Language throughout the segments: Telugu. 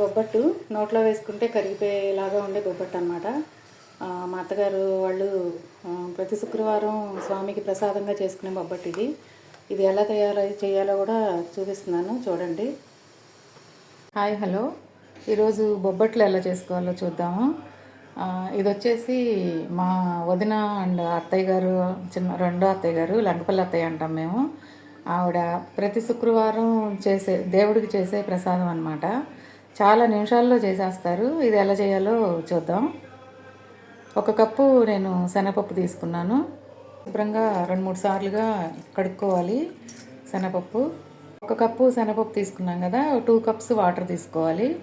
బొబ్బట్టు నోట్లో వేసుకుంటే కరిగిపోయేలాగా ఉండే బొబ్బట్టు అనమాట మా అత్తగారు వాళ్ళు ప్రతి శుక్రవారం స్వామికి ప్రసాదంగా చేసుకునే బొబ్బట్టు ఇది. ఇది ఎలా తయారు చేయాలో కూడా చూపిస్తున్నాను. చూడండి. Hi hello. ఈరోజు బొబ్బట్లు ఎలా చేసుకోవాలో చూద్దాము. ఇది వచ్చేసి మా వదిన అండ్ అత్తయ్య గారు చిన్న రెండో అత్తయ్య గారు లంకపల్లి అత్తయ్య అంటాం మేము. ఆవిడ ప్రతి శుక్రవారం చేసే దేవుడికి చేసే ప్రసాదం అనమాట చాలా నిమిషాల్లో చేసేస్తారు. ఇది ఎలా చేయాలో చూద్దాం. ఒక కప్పు నేను శనగపప్పు తీసుకున్నాను. శుభ్రంగా రెండు మూడు సార్లుగా కడుక్కోవాలి శనగపప్పు. ఒక కప్పు శనగపప్పు తీసుకున్నాం కదా టూ కప్స్ వాటర్ తీసుకోవాలి.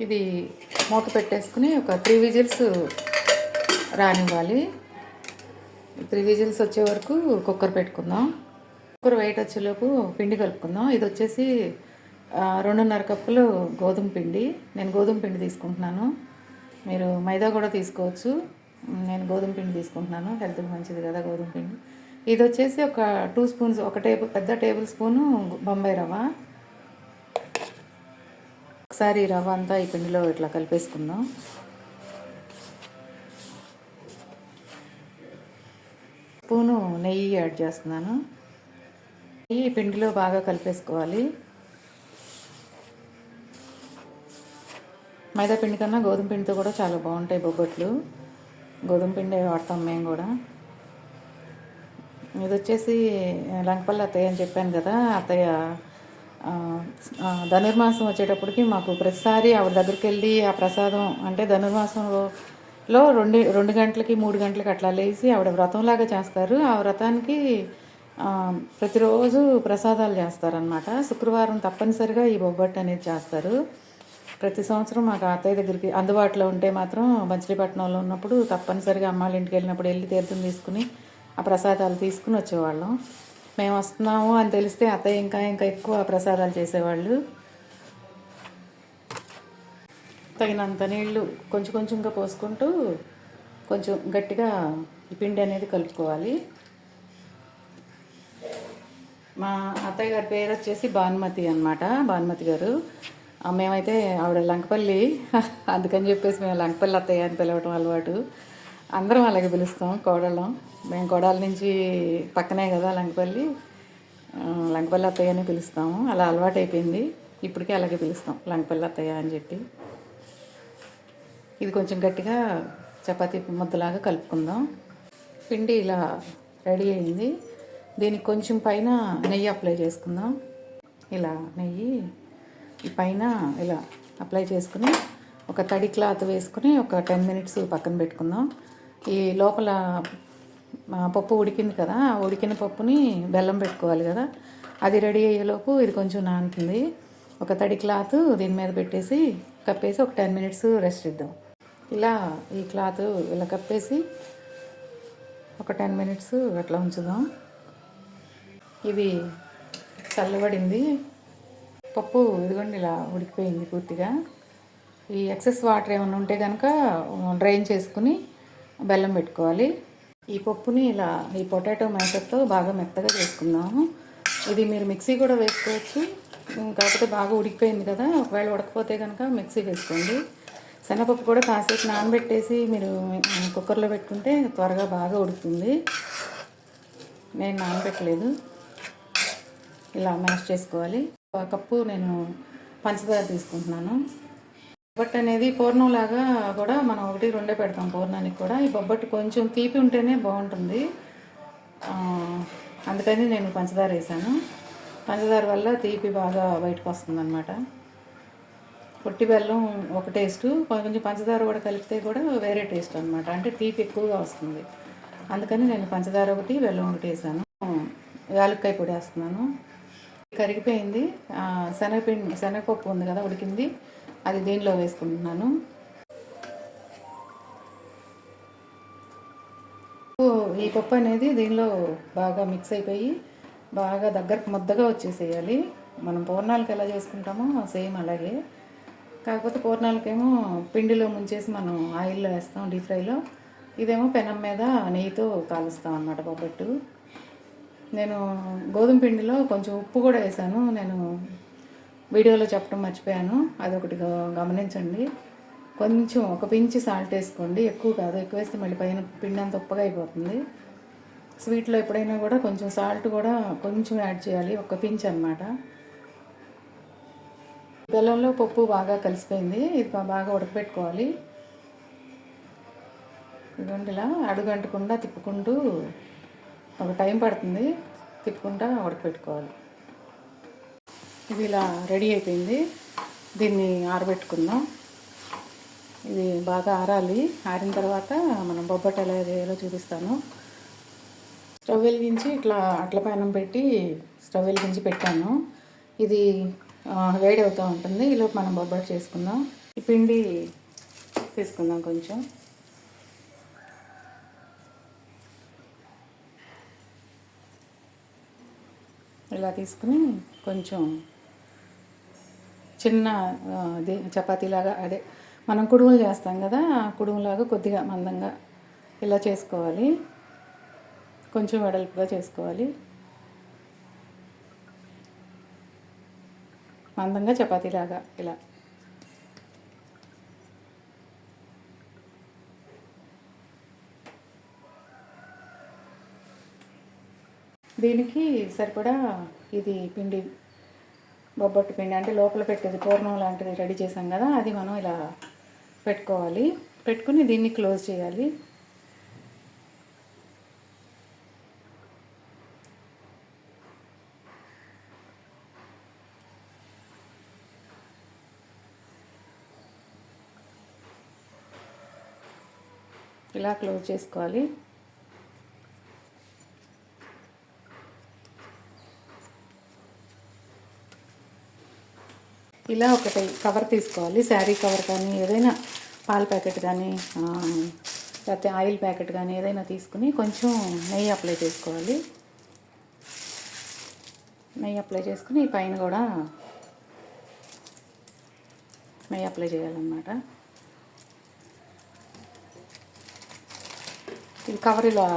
ఇది మూత పెట్టేసుకుని ఒక త్రీ విజిల్స్ రానివ్వాలి. త్రీ విజిల్స్ వచ్చే వరకు కుక్కర్ పెట్టుకుందాం. కుక్కర్ వెయిట్ వచ్చేలోపు పిండి కలుపుకుందాం. ఇది వచ్చేసి రెండున్నర కప్పులు గోధుమ పిండి. నేను గోధుమ పిండి తీసుకుంటున్నాను. మీరు మైదా కూడా తీసుకోవచ్చు. నేను గోధుమ పిండి తీసుకుంటున్నాను. హెల్త్కి మంచిది కదా గోధుమ పిండి. ఇది వచ్చేసి ఒక టూ స్పూన్స్ ఒక టేబుల్ పెద్ద టేబుల్ స్పూను బొంబాయి రవ్వ. ఒకసారి ఈ రవ్వ అంతా ఈ పిండిలో ఇట్లా కలిపేసుకుందాం. స్పూను నెయ్యి యాడ్ చేస్తున్నాను. నెయ్యి పిండిలో బాగా కలిపేసుకోవాలి. మైదా పిండి కన్నా గోధుమ పిండితో కూడా చాలా బాగుంటాయి బొబ్బట్లు. గోధుమ పిండి వాడతాం మేము కూడా. ఇది వచ్చేసి లంకపల్లి అత్తయ్య అని చెప్పాను కదా అత్తయ్య ధనుర్మాసం వచ్చేటప్పటికి మాకు ప్రతిసారి ఆవిడ దగ్గరికి వెళ్ళి ఆ ప్రసాదం అంటే ధనుర్మాసంలో రెండు రెండు గంటలకి మూడు గంటలకి అట్లా లేచి ఆవిడ వ్రతంలాగా చేస్తారు. ఆ వ్రతానికి ప్రతిరోజు ప్రసాదాలు చేస్తారనమాట శుక్రవారం తప్పనిసరిగా ఈ బొబ్బట్టు అనేది చేస్తారు. ప్రతి సంవత్సరం మాకు అత్తయ్య దగ్గరికి అందుబాటులో ఉంటే మాత్రం మచిలీపట్నంలో ఉన్నప్పుడు తప్పనిసరిగా అమ్మాళ్ళ ఇంటికి వెళ్ళినప్పుడు వెళ్ళి తీర్థం తీసుకుని ఆ ప్రసాదాలు తీసుకుని వచ్చేవాళ్ళం. మేము వస్తున్నాము అని తెలిస్తే అత్తయ్య ఇంకా ఇంకా ఎక్కువ ప్రసాదాలు చేసేవాళ్ళు. తగినంత నీళ్ళు కొంచెం కొంచెంగా పోసుకుంటూ కొంచెం గట్టిగా పిండి అనేది కలుపుకోవాలి. మా అత్తయ్య గారి పేరు వచ్చేసి భానుమతి అన్నమాట. భానుమతి గారు. మేమైతే ఆవిడ లంకపల్లి. అందుకని చెప్పేసి మేము లంకపల్లి అత్తయ్య అని పిలవటం అలవాటు. అందరం అలాగే పిలుస్తాం కోడళ్ళం. మేము కోడల నుంచి పక్కనే కదా లంకపల్లి. లంకపల్లి అత్తయ్య అని పిలుస్తాము. అలా అలవాటు అయిపోయింది. ఇప్పటికే అలాగే పిలుస్తాం లంకపల్లి అత్తయ్య అని చెప్పి. ఇది కొంచెం గట్టిగా చపాతీ ముద్దలాగా కలుపుకుందాం. పిండి ఇలా రెడీ అయింది. దీనికి కొంచెం పైన నెయ్యి అప్లై చేసుకుందాం. ఇలా నెయ్యి ఈ పైన ఇలా అప్లై చేసుకుని ఒక తడి క్లాత్ వేసుకుని ఒక టెన్ మినిట్స్ పక్కన పెట్టుకుందాం. ఈ లోపల పప్పు ఉడికింది కదా ఉడికిన పప్పుని బెల్లం పెట్టుకోవాలి కదా. అది రెడీ అయ్యేలోపు ఇది కొంచెం నానుతుంది. ఒక తడి క్లాత్ దీని మీద పెట్టేసి కప్పేసి ఒక టెన్ మినిట్స్ రెస్ట్ ఇద్దాం. ఇలా ఈ క్లాత్ ఇలా కప్పేసి ఒక టెన్ మినిట్స్ అట్లా ఉంచుదాం. ఇది చల్లబడింది. పప్పు ఇదిగోండి ఇలా ఉడికిపోయింది పూర్తిగా. ఈ ఎక్సెస్ వాటర్ ఏమైనా ఉంటే కనుక డ్రైన్ చేసుకుని బెల్లం పెట్టుకోవాలి. ఈ పప్పుని ఇలా ఈ పొటాటో మ్యాషర్తో బాగా మెత్తగా చేసుకుందాము. ఇది మీరు మిక్సీ కూడా వేసుకోవచ్చు. కాకపోతే బాగా ఉడికిపోయింది కదా ఒకవేళ ఉడకపోతే కనుక మిక్సీ వేసుకోండి. శనగపప్పు కూడా కాసేపు నానబెట్టేసి మీరు కుక్కర్లో పెట్టుకుంటే త్వరగా బాగా ఉడుకుతుంది. నేను నానబెట్టలేదు. ఇలా మ్యాష్ చేసుకోవాలి. కప్పు నేను పంచదార తీసుకుంటున్నాను. బొబ్బట్టు అనేది పూర్ణం లాగా కూడా మనం ఒకటి రెండే పెడతాం పూర్ణానికి కూడా. ఈ బొబ్బట్టు కొంచెం తీపి ఉంటేనే బాగుంటుంది. అందుకని నేను పంచదార వేసాను. పంచదార వల్ల తీపి బాగా బయటకు వస్తుందన్నమాట. పొట్టి బెల్లం ఒక టేస్ట్ కొంచెం పంచదార కూడా కలిపితే కూడా వేరే టేస్ట్ అనమాట అంటే తీపి ఎక్కువగా వస్తుంది. అందుకని నేను పంచదార ఒకటి బెల్లం ఒకటి వేసాను. యాలక్కాయ పొడి వేస్తున్నాను. కరిగిపోయింది. శనగపిండి శనగపప్పు ఉంది కదా ఉడికింది. అది దీనిలో వేసుకుంటున్నాను? ఓ- ఈ పప్పు అనేది దీనిలో బాగా మిక్స్ అయిపోయి బాగా దగ్గరకు ముద్దగా వచ్చేసేయాలి. మనం పూర్ణాలకు ఎలా చేసుకుంటామో సేమ్ అలాగే. కాకపోతే పూర్ణాలకేమో పిండిలో ముంచేసి మనం ఆయిల్లో వేస్తాం డీప్ ఫ్రైలో. ఇదేమో పెనం మీద నెయ్యితో కాలుస్తాం అన్నమాట బొబ్బట్టు. నేను గోధుమ పిండిలో కొంచెం ఉప్పు కూడా వేసాను. నేను వీడియోలో చెప్పడం మర్చిపోయాను. అదొకటి గమనించండి. కొంచెం ఒక పించి సాల్ట్ వేసుకోండి. ఎక్కువ కాదు ఎక్కువ వేస్తే మళ్ళీ పైన పిండి అంత ఉప్పగా అయిపోతుంది. స్వీట్లో ఎప్పుడైనా కూడా కొంచెం సాల్ట్ కూడా కొంచెం యాడ్ చేయాలి. ఒక పించ్ అనమాట బెల్లంలో పప్పు బాగా కలిసిపోయింది. ఇది బాగా ఉడకబెట్టుకోవాలి ఇదిగోండి ఇలా అడుగంటకుండా తిప్పుకుంటూ ఒక టైం పడుతుంది తిప్పుకుంటా ఉడకపెట్టుకోవాలి ఇది ఇలా రెడీ అయిపోయింది. దీన్ని ఆరబెట్టుకుందాం. ఇది బాగా ఆరాలి. ఆరిన తర్వాత మనం బొబ్బట్టు ఎలా చేయాలో చూపిస్తాను. స్టవ్ వెలిగించి ఇట్లా అట్ల పైన పెట్టి స్టవ్ వెలిగించి పెట్టాను. ఇది వేడి అవుతూ ఉంటుంది. ఈలోపు మనం బొబ్బట్టు చేసుకుందాం. ఈ పిండి తీసుకుందాం కొంచెం. ఇలా తీసుకుని కొంచెం చిన్న చపాతీలాగా అదే మనం కుడుములు చేస్తాం కదా ఆ కుడుములాగా కొద్దిగా మందంగా ఇలా చేసుకోవాలి. కొంచెం వెడల్పుగా చేసుకోవాలి. మందంగా చపాతీలాగా ఇలా. దీనికి సరిపడా ఇది పిండి బొబ్బట్టు పిండి అంటే లోపల పెట్టేది పూర్ణం లాంటిది రెడీ చేసాం కదా అది మనం ఇలా పెట్టుకోవాలి. పెట్టుకుని దీన్ని క్లోజ్ చేయాలి. ఇలా క్లోజ్ చేసుకోవాలి. ఇలా ఒకటి కవర్ తీసుకోవాలి. శారీ కవర్ కానీ ఏదైనా పాల ప్యాకెట్ కానీ లేకపోతే ఆయిల్ ప్యాకెట్ కానీ ఏదైనా తీసుకుని కొంచెం నెయ్యి అప్లై చేసుకోవాలి. నెయ్యి అప్లై చేసుకుని పైన కూడా నెయ్యి అప్లై చేయాలన్నమాట. ఇది కవర్ ఇలా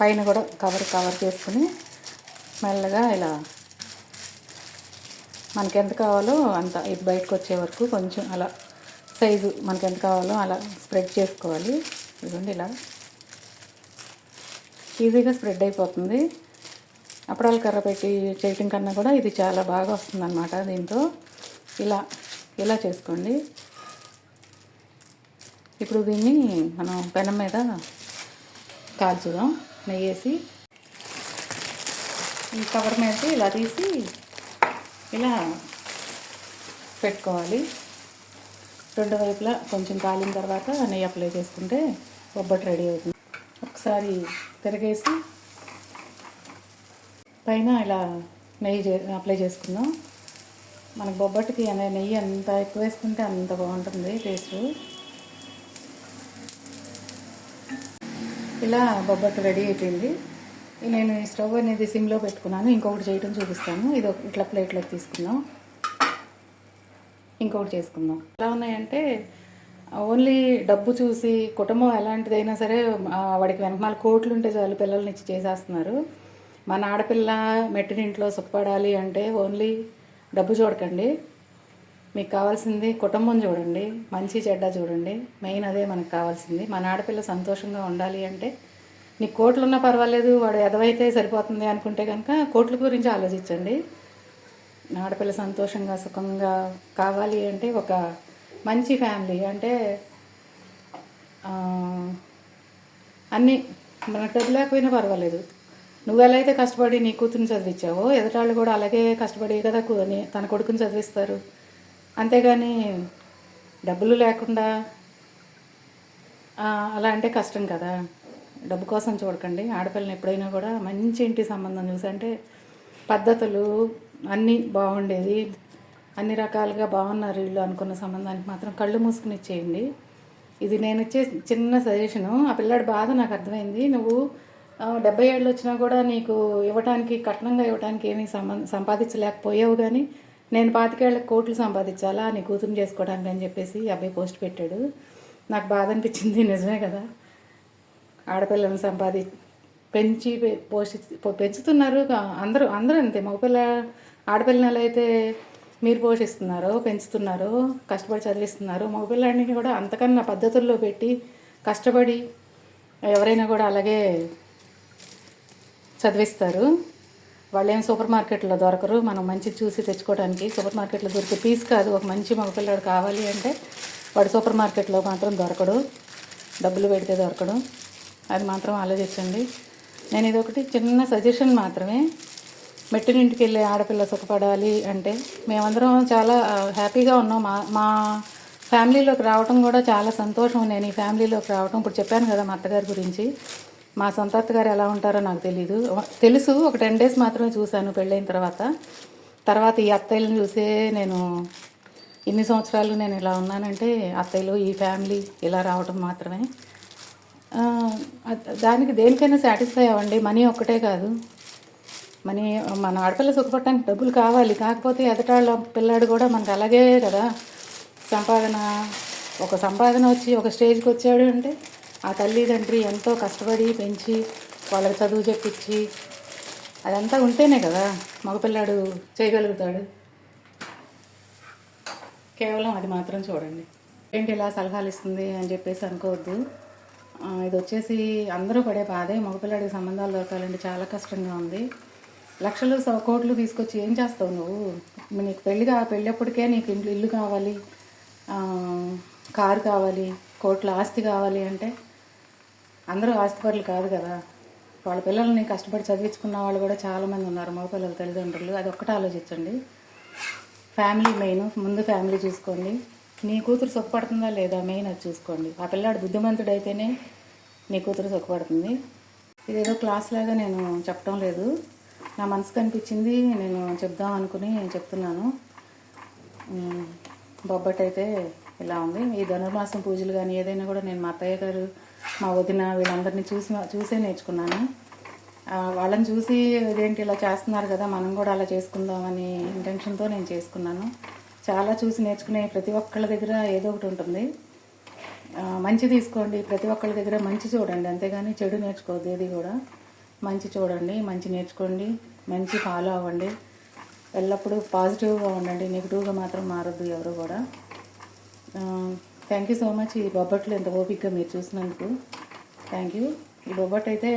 పైన కూడా కవర్ కవర్ చేసుకుని మెల్లగా ఇలా మనకి ఎంత కావాలో అంత ఇది బయటకు వచ్చే వరకు కొంచెం అలా సైజు మనకి ఎంత కావాలో అలా స్ప్రెడ్ చేసుకోవాలి. ఇదిగోండి ఇలా. ఈజీగా స్ప్రెడ్ అయిపోతుంది. అప్పడాలు కర్ర పెట్టి చేయటం కన్నా కూడా ఇది చాలా బాగా వస్తుందన్నమాట దీంతో. ఇలా ఇలా చేసుకోండి. ఇప్పుడు దీన్ని మనం పెనం మీద కాల్చుదాం. నెయ్యేసి ఈ కవర్ మీద ఇలా తీసి ఇలా పెట్టుకోవాలి. రెండు వైపులా కొంచెం కాలిన తర్వాత నెయ్యి అప్లై చేసుకుంటే బొబ్బట్టు రెడీ అవుతుంది. ఒకసారి తిరగేసి పైన ఇలా నెయ్యి చే అప్లై చేసుకుందాం. మనకు బొబ్బట్టుకి అనే నెయ్యి ఎంత ఎక్కువ వేసుకుంటే అంత బాగుంటుంది టేస్ట్. ఇలా బొబ్బట్టు రెడీ అయిపోయింది. నేను ఈ స్టవ్ అనేది సిమ్లో పెట్టుకున్నాను. ఇంకొకటి చేయటం చూపిస్తాను. ఇది ఒక- ఇట్లా ప్లేట్లోకి తీసుకుందాం. ఇంకొకటి చేసుకుందాం. ఎలా ఉన్నాయంటే ఓన్లీ డబ్బు చూసి కుటుంబం ఎలాంటిదైనా సరే వాడికి వెనకమాల కోట్లు ఉంటే చాలు పిల్లల్ని ఇచ్చి చేసేస్తున్నారు. మన ఆడపిల్ల మెట్టినింట్లో సుఖపడాలి అంటే ఓన్లీ డబ్బు చూడకండి. మీకు కావాల్సింది కుటుంబం చూడండి. మంచి చెడ్డ చూడండి. మెయిన్ అదే మనకు కావాల్సింది. మన ఆడపిల్ల సంతోషంగా ఉండాలి అంటే నీకు కోట్లు ఉన్నా పర్వాలేదు వాడు ఎదవైతే సరిపోతుంది అనుకుంటే కనుక కోట్ల గురించి ఆలోచించండి. ఆడపిల్ల సంతోషంగా సుఖంగా కావాలి అంటే ఒక మంచి ఫ్యామిలీ అంటే అన్నీ మనకు డబ్బు లేకపోయినా పర్వాలేదు. నువ్వు ఎలా అయితే కష్టపడి నీ కూతురుని చదివించావో ఎదుటాళ్ళు కూడా అలాగే కష్టపడి కదా తన కొడుకుని చదివిస్తారు. అంతేగాని డబ్బులు లేకుండా అలా అంటే కష్టం కదా. డబ్బు కోసం చూడకండి. ఆడపిల్లని ఎప్పుడైనా కూడా మంచి ఇంటి సంబంధం చూసి అంటే పద్ధతులు అన్నీ బాగుండేది. అన్ని రకాలుగా బాగున్నారు వీళ్ళు అనుకున్న సంబంధానికి మాత్రం కళ్ళు మూసుకుని ఇచ్చేయండి. ఇది నేను ఇచ్చే చిన్న సజెషను ఆ పిల్లాడి బాధ నాకు అర్థమైంది. నువ్వు డెబ్బై ఏళ్ళు వచ్చినా కూడా నీకు ఇవ్వటానికి కట్నంగా ఇవ్వటానికి ఏమీ సంబం సంపాదించలేకపోయావు కానీ నేను పాతికేళ్ళకి కోట్లు సంపాదించాలా? నీ కూతురు చేసుకోవడానికి అని చెప్పేసి ఈ అబ్బాయి పోస్ట్ పెట్టాడు. నాకు బాధ అనిపించింది. నిజమే కదా. ఆడపిల్లను సంపాది పెంచి పోషి పెంచుతున్నారు. అందరూ అందరూ అంతే. మగపిల్ల ఆడపిల్లని ఎలా అయితే మీరు పోషిస్తున్నారు పెంచుతున్నారు కష్టపడి చదివిస్తున్నారు. మగపిల్లాడిని కూడా అంతకన్నా పద్ధతుల్లో పెట్టి కష్టపడి ఎవరైనా కూడా అలాగే చదివిస్తారు. వాళ్ళు ఏం సూపర్ మార్కెట్లో దొరకరు. మనం మంచి చూసి తెచ్చుకోవడానికి సూపర్ మార్కెట్లో దొరికే పీస్ కాదు. ఒక మంచి మగపిల్లాడు కావాలి అంటే వాడు సూపర్ మార్కెట్లో మాత్రం దొరకడు. డబ్బులు పెడితే దొరకడు. అది మాత్రం ఆలోచించండి. నేను ఇది ఒకటి చిన్న సజెషన్ మాత్రమే. మెట్టినింటికి వెళ్ళే ఆడపిల్ల సుఖపడాలి అంటే మేమందరం చాలా హ్యాపీగా ఉన్నాం. మా మా ఫ్యామిలీలోకి రావటం కూడా చాలా సంతోషం. నేను ఈ ఫ్యామిలీలోకి రావటం. ఇప్పుడు చెప్పాను కదా మా అత్తగారి గురించి. మా సొంత అత్తగారు ఎలా ఉంటారో నాకు తెలీదు. తెలుసు. ఒక టెన్ డేస్ మాత్రమే చూశాను పెళ్ళైన తర్వాత. తర్వాత ఈ అత్తయ్యలను చూసే నేను ఇన్ని సంవత్సరాలు నేను ఇలా ఉన్నానంటే అత్తయ్యలు ఈ ఫ్యామిలీ ఇలా రావటం మాత్రమే. దానికి దేనికైనా సాటిస్ఫై అవ్వండి. మనీ ఒక్కటే కాదు. మనీ మన ఆడపిల్ల సుఖపడటానికి డబ్బులు కావాలి. కాకపోతే ఎదటాళ్ళ పిల్లాడు కూడా మనకు అలాగే కదా. సంపాదన ఒక సంపాదన వచ్చి ఒక స్టేజ్కి వచ్చాడు అంటే ఆ తల్లిదండ్రి ఎంతో కష్టపడి పెంచి వాళ్ళకి చదువు చెప్పించి అదంతా ఉంటేనే కదా మగపిల్లాడు చేయగలుగుతాడు. కేవలం అది మాత్రం చూడండి. ఏంటి ఇలా సలహాలు ఇస్తుంది అని చెప్పేసి అనుకోవద్దు. ఇది వచ్చేసి అందరూ పడే బాధే. మగపిల్లాడికి సంబంధాలు దొరకాలంటే చాలా కష్టంగా ఉంది. లక్షలు కోట్లు తీసుకొచ్చి ఏం చేస్తావు నువ్వు? నీకు పెళ్ళిగా పెళ్ళప్పటికే నీకు ఇంట్లో ఇల్లు కావాలి కారు కావాలి కోట్ల ఆస్తి కావాలి అంటే అందరూ ఆస్తిపరులు కాదు కదా. వాళ్ళ పిల్లల్ని కష్టపడి చదివించుకున్న వాళ్ళు కూడా చాలామంది ఉన్నారు మగపిల్లల తల్లిదండ్రులు. అది ఒక్కటి ఆలోచించండి. Family main. ముందు ఫ్యామిలీ చూసుకోండి. నీ కూతురు సుఖపడుతుందా లేదా మెయిన్ అది చూసుకోండి. ఆ పిల్లాడు బుద్ధిమంతుడు అయితేనే నీ కూతురు సుఖపడుతుంది. ఇదేదో క్లాస్ లాగా నేను చెప్పడం లేదు. నా మనసు కనిపించింది నేను చెప్దాం అనుకుని చెప్తున్నాను. బొబ్బట్ అయితే ఇలా ఉంది. ఈ ధనుర్మాసం పూజలు కానీ ఏదైనా కూడా నేను మా అత్తయ్య గారు మా వదిన వీళ్ళందరినీ చూసి చూసే నేర్చుకున్నాను. వాళ్ళని చూసి ఇదేంటి ఇలా చేస్తున్నారు కదా మనం కూడా అలా చేసుకుందామని ఇంటెన్షన్తో నేను చేసుకున్నాను. చాలా చూసి నేర్చుకునే ప్రతి ఒక్కళ్ళ దగ్గర ఏదో ఒకటి ఉంటుంది. మంచి తీసుకోండి. ప్రతి ఒక్కళ్ళ దగ్గర మంచి చూడండి. అంతేగాని చెడు నేర్చుకోవద్దు ఏది కూడా. మంచి చూడండి మంచి నేర్చుకోండి మంచి ఫాలో అవ్వండి. ఎల్లప్పుడూ పాజిటివ్గా ఉండండి. నెగిటివ్గా మాత్రం మారద్దు ఎవరు కూడా. థ్యాంక్ యూ సో మచ్ ఈ బొబ్బట్లు ఎంత ఓపిక్గా మీరు చూసినందుకు. థ్యాంక్ యూ ఈ బొబ్బట్ అయితే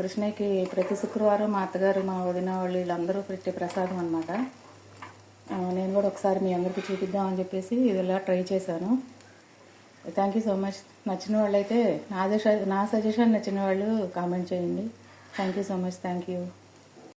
కృష్ణయ్యకి ప్రతి శుక్రవారం మా అత్తగారు మా వదిన వాళ్ళు వీళ్ళందరూ పెట్టే ప్రసాదం అనమాట కూడా ఒకసారి మీ అందరికీ చూపిద్దామని చెప్పేసి ఇదిలా ట్రై చేశాను. థ్యాంక్ యూ సో మచ్ నచ్చిన వాళ్ళైతే నా నా సజెషన్ నచ్చిన వాళ్ళు కామెంట్ చేయండి. Thank you so much thank you